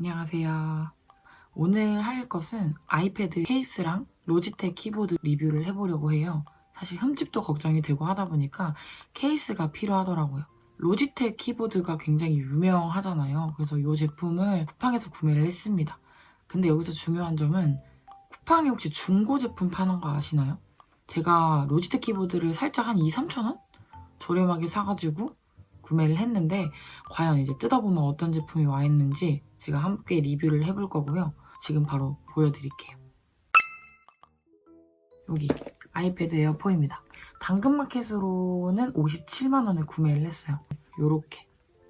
안녕하세요. 오늘 할 것은 아이패드 케이스랑 로지텍 키보드 리뷰를 해보려고 해요. 사실 흠집도 걱정이 되고 하다 보니까 케이스가 필요하더라고요. 로지텍 키보드가 굉장히 유명하잖아요. 그래서 이 제품을 쿠팡에서 구매를 했습니다. 근데 여기서 중요한 점은 쿠팡이 혹시 중고 제품 파는 거 아시나요? 제가 로지텍 키보드를 살짝 한 2, 3천 원? 저렴하게 사가지고 구매를 했는데 과연 이제 뜯어보면 어떤 제품이 와 있는지 제가 함께 리뷰를 해볼 거고요. 지금 바로 보여드릴게요. 여기 아이패드 에어포입니다. 당근마켓으로는 57만원에 구매를 했어요. 이렇게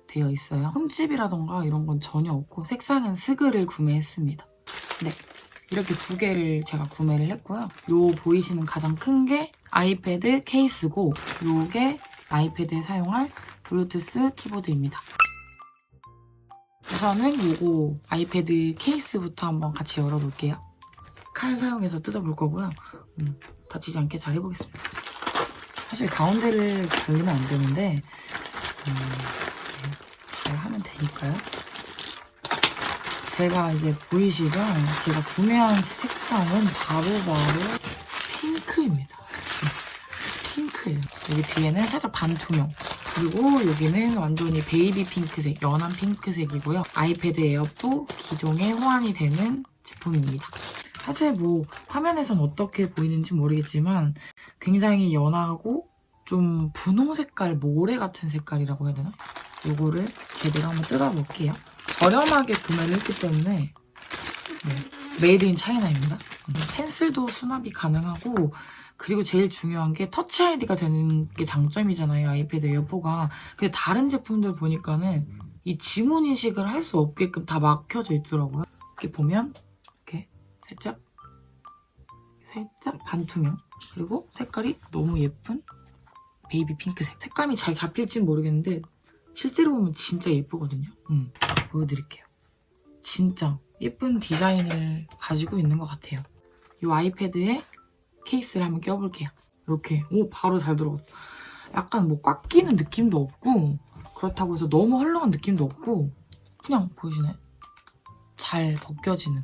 되어 있어요. 흠집이라던가 이런 건 전혀 없고 색상은 스그를 구매했습니다. 네, 이렇게 두 개를 제가 구매를 했고요. 요 보이시는 가장 큰 게 아이패드 케이스고 요게 아이패드에 사용할 블루투스 키보드입니다. 우선은 요거 아이패드 케이스부터 한번 같이 열어볼게요. 칼 사용해서 뜯어볼 거고요. 음, 다치지 않게 잘 해보겠습니다. 사실 가운데를 갈리면 안 되는데 음, 네, 잘 하면 되니까요. 제가 이제 보이시죠? 제가 구매한 색상은 바로바로 핑크입니다. 핑크예요. 여기 뒤에는 살짝 반투명. 그리고 여기는 완전히 베이비 핑크색, 연한 핑크색이고요. 아이패드 에어도 기종에 호환이 되는 제품입니다. 사실 뭐 화면에선 어떻게 보이는지 모르겠지만 굉장히 연하고 좀 분홍 색깔, 모래 같은 색깔이라고 해야 되나? 이거를 제대로 한번 뜯어볼게요. 저렴하게 구매를 했기 때문에 네, 메이드 인 차이나입니다. 음, 펜슬도 수납이 가능하고 그리고 제일 중요한 게 터치 아이디가 되는 게 장점이잖아요. 아이패드 에어포가. 근데 다른 제품들 보니까는 이 지문 인식을 할 수 없게끔 다 막혀져 있더라고요. 이렇게 보면 이렇게 살짝 살짝 반투명 그리고 색깔이 너무 예쁜 베이비 핑크색. 색감이 잘 잡힐진 모르겠는데 실제로 보면 진짜 예쁘거든요. 음, 보여드릴게요. 진짜 예쁜 디자인을 가지고 있는 것 같아요. 이 아이패드에 케이스를 한번 껴볼게요. 이렇게 오 바로 잘 들어갔어. 약간 뭐 꽉 끼는 느낌도 없고 그렇다고 해서 너무 헐렁한 느낌도 없고 그냥 보이시나요? 잘 벗겨지는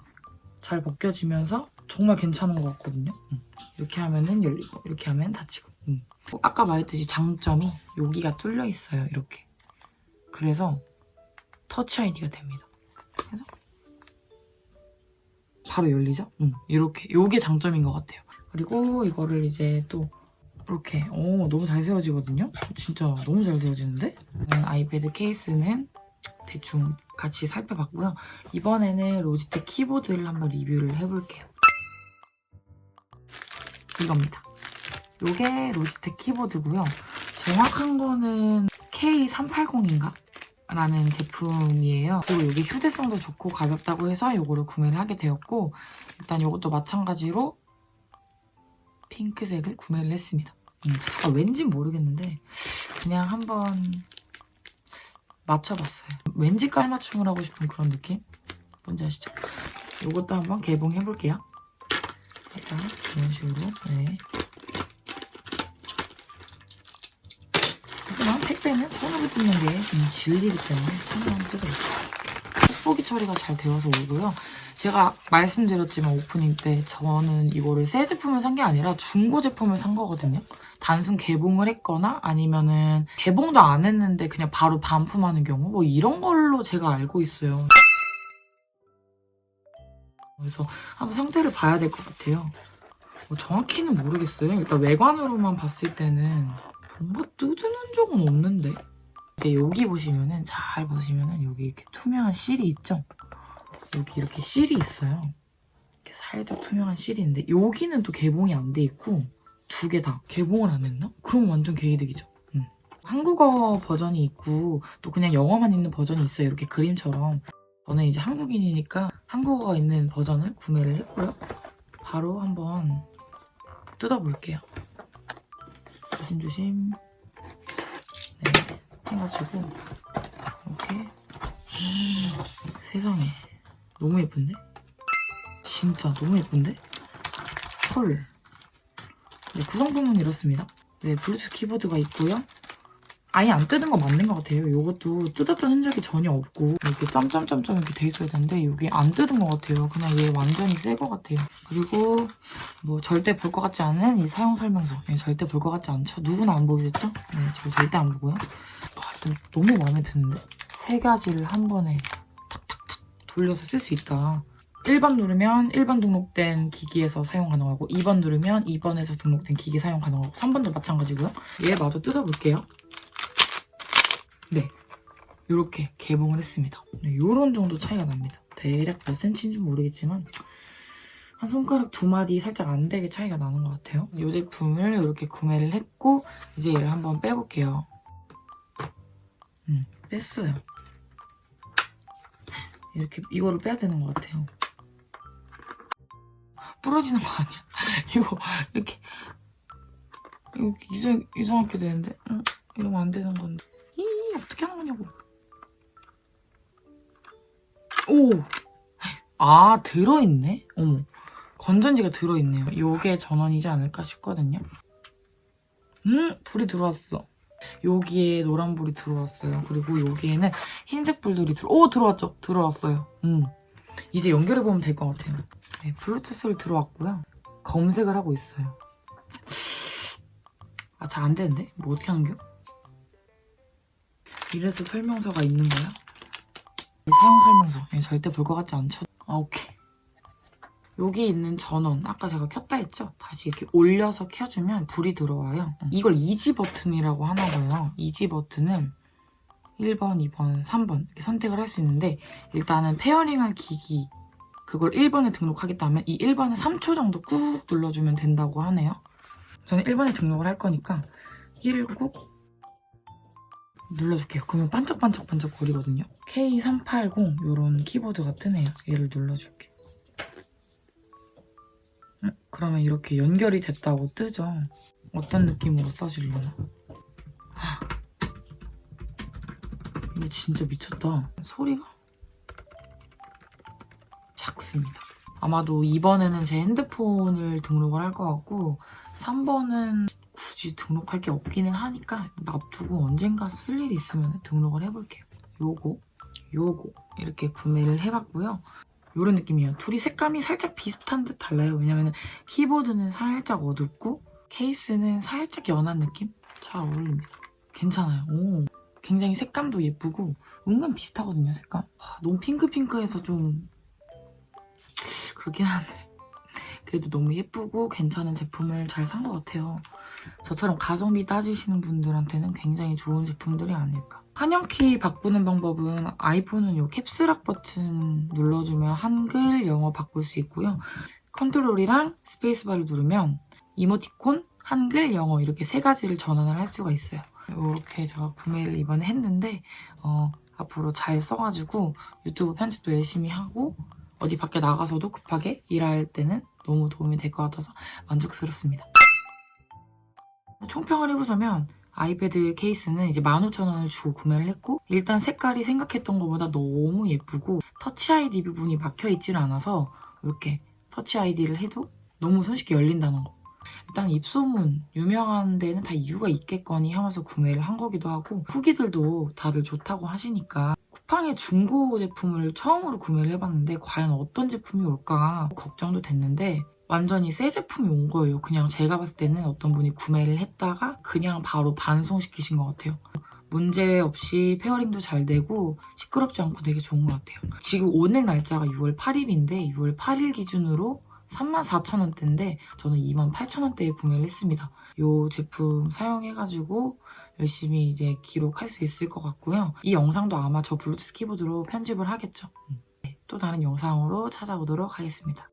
잘 벗겨지면서 정말 괜찮은 것 같거든요. 음. 이렇게 하면은 열리고 이렇게 하면 닫히고 음. 어, 아까 말했듯이 장점이 여기가 뚫려 있어요. 이렇게 그래서 터치 아이디가 됩니다. 그래서 바로 열리죠? 음, 이렇게 요게 장점인 것 같아요. 그리고 이거를 이제 또 이렇게 오 너무 잘 세워지거든요. 진짜 너무 잘 세워지는데? 음, 아이패드 케이스는 대충 같이 살펴봤고요. 이번에는 로지텍 키보드를 한번 리뷰를 해볼게요. 이겁니다. 요게 로지텍 키보드고요. 정확한 거는 K380인가? 라는 제품이에요. 그리고 이게 휴대성도 좋고 가볍다고 해서 이거를 구매를 하게 되었고 일단 이것도 마찬가지로 핑크색을 구매를 했습니다. 음, 아, 왠지 모르겠는데 그냥 한번 맞춰봤어요. 왠지 깔맞춤을 하고 싶은 그런 느낌? 뭔지 아시죠? 이것도 한번 개봉해볼게요. 살짝 이런 식으로 네. 하지만 택배는 손으로 뜯는 게 좀 질리기 때문에 손으로 한번 뜯어주세요. 뽁뽁이 처리가 잘 되어서 오고요. 제가 말씀드렸지만 오프닝 때 저는 이거를 새 제품을 산 게 아니라 중고 제품을 산 거거든요. 단순 개봉을 했거나 아니면은 개봉도 안 했는데 그냥 바로 반품하는 경우 뭐 이런 걸로 제가 알고 있어요. 그래서 한번 상태를 봐야 될 것 같아요. 뭐 정확히는 모르겠어요. 일단 외관으로만 봤을 때는 뭔가 뜯는 적은 없는데 이제 여기 보시면은 잘 보시면은 여기 이렇게 투명한 실이 있죠? 여기 이렇게 실이 있어요. 이렇게 살짝 투명한 실이 있는데 여기는 또 개봉이 안 돼 있고 두 개 다 개봉을 안 했나? 그럼 완전 개이득이죠. 음. 한국어 버전이 있고 또 그냥 영어만 있는 버전이 있어요. 이렇게 그림처럼. 저는 이제 한국인이니까 한국어가 있는 버전을 구매를 했고요. 바로 한번 뜯어볼게요. 조심조심 네, 해가지고 이렇게 세상에 너무 예쁜데? 진짜 너무 예쁜데? 헐 네, 구성품은 이렇습니다 네, 블루투스 키보드가 있고요 아예 안 뜯은 거 맞는 것 같아요. 이것도 뜯었던 흔적이 전혀 없고 이렇게 점점점점 이렇게 돼 있어야 되는데 이게 안 뜯은 것 같아요. 그냥 얘 완전히 새 것 같아요. 그리고 뭐 절대 볼 것 같지 않은 이 사용 설명서. 얘 절대 볼 것 같지 않죠? 누구나 안 보겠죠? 네, 저 절대 안 보고요. 와, 너무 마음에 드는데 세 가지를 한 번에 탁탁탁 돌려서 쓸 수 있다. 1번 누르면 1번 등록된 기기에서 사용 가능하고 2번 누르면 2번에서 등록된 기기 사용 가능하고 3번도 마찬가지고요. 얘 마저 뜯어볼게요. 네, 이렇게 개봉을 했습니다. 네, 요런 정도 차이가 납니다. 대략 몇 센치인지 모르겠지만 한 손가락 두 마디 살짝 안 되게 차이가 나는 것 같아요. 이 제품을 이렇게 구매를 했고 이제 얘를 한번 빼볼게요. 음, 뺐어요. 이렇게 이거를 빼야 되는 것 같아요. 부러지는 거 아니야? 이거 이렇게 이렇게 이상 이상하게 되는데 응, 이러면 안 되는 건데 이 어떻게 하는 거냐고. 오, 아 들어있네. 어머, 건전지가 들어있네요. 요게 전원이지 않을까 싶거든요. 음, 불이 들어왔어. 여기에 노란 불이 들어왔어요. 그리고 여기에는 흰색 불들이 들어, 오 들어왔죠? 들어왔어요. 음, 이제 연결해 보면 될 것 같아요. 네, 블루투스를 들어왔고요. 검색을 하고 있어요. 아, 잘 안 되는데? 뭐 어떻게 하는 겨? 이래서 설명서가 있는 거야? 이 사용 설명서. 예, 절대 볼 것 같지 않죠? 아, 오케이. 여기 있는 전원, 아까 제가 켰다 했죠? 다시 이렇게 올려서 켜주면 불이 들어와요. 이걸 이지 버튼이라고 하나 봐요. 이지 버튼을 1번, 2번, 3번 이렇게 선택을 할 수 있는데 일단은 페어링할 기기 그걸 1번에 등록하겠다면 이 1번에 3초 정도 꾹 눌러주면 된다고 하네요. 저는 1번에 등록을 할 거니까 1을 꾹 눌러줄게요. 그러면 반짝반짝반짝 거리거든요. K380 이런 키보드 같은 애요. 얘를 눌러줄게. 음, 그러면 이렇게 연결이 됐다고 뜨죠. 어떤 느낌으로 써주려나? 이거 진짜 미쳤다. 소리가 작습니다. 아마도 2번에는 제 핸드폰을 등록을 할 것 같고 3번은 굳이 등록할 게 없기는 하니까 놔두고 언젠가 쓸 일이 있으면 등록을 해볼게요. 요거, 요거 이렇게 구매를 해봤고요. 요런 느낌이에요. 둘이 색감이 살짝 비슷한 듯 달라요. 왜냐면 키보드는 살짝 어둡고 케이스는 살짝 연한 느낌? 잘 어울립니다. 괜찮아요. 오. 굉장히 색감도 예쁘고 은근 비슷하거든요 색감 아, 너무 핑크핑크해서 좀 그렇긴 한데 그래도 너무 예쁘고 괜찮은 제품을 잘 산 것 같아요 저처럼 가성비 따지시는 분들한테는 굉장히 좋은 제품들이 아닐까 한영키 바꾸는 방법은 아이폰은 요 캡슐락 버튼 눌러주면 한글, 영어 바꿀 수 있고요 컨트롤이랑 스페이스바를 누르면 이모티콘, 한글, 영어 이렇게 세 가지를 전환을 할 수가 있어요 이렇게 제가 구매를 이번에 했는데 어, 앞으로 잘 써가지고 유튜브 편집도 열심히 하고 어디 밖에 나가서도 급하게 일할 때는 너무 도움이 될 것 같아서 만족스럽습니다. 총평을 해보자면 아이패드 케이스는 이제 15,000원을 주고 구매를 했고 일단 색깔이 생각했던 것보다 너무 예쁘고 터치 아이디 부분이 막혀있질 않아서 이렇게 터치 아이디를 해도 너무 손쉽게 열린다는 거. 일단 입소문 유명한 데는 다 이유가 있겠거니 하면서 구매를 한 거기도 하고 후기들도 다들 좋다고 하시니까 쿠팡의 중고 제품을 처음으로 구매를 해봤는데 과연 어떤 제품이 올까 걱정도 됐는데 완전히 새 제품이 온 거예요. 그냥 제가 봤을 때는 어떤 분이 구매를 했다가 그냥 바로 반송시키신 것 같아요. 문제 없이 페어링도 잘 되고 시끄럽지 않고 되게 좋은 것 같아요. 지금 오늘 날짜가 6월 8일인데 6월 8일 기준으로 34,000원대인데 저는 28,000원대에 구매를 했습니다. 이 제품 사용해가지고 열심히 이제 기록할 수 있을 것 같고요. 이 영상도 아마 저 블루투스 키보드로 편집을 하겠죠. 네, 또 다른 영상으로 찾아오도록 하겠습니다.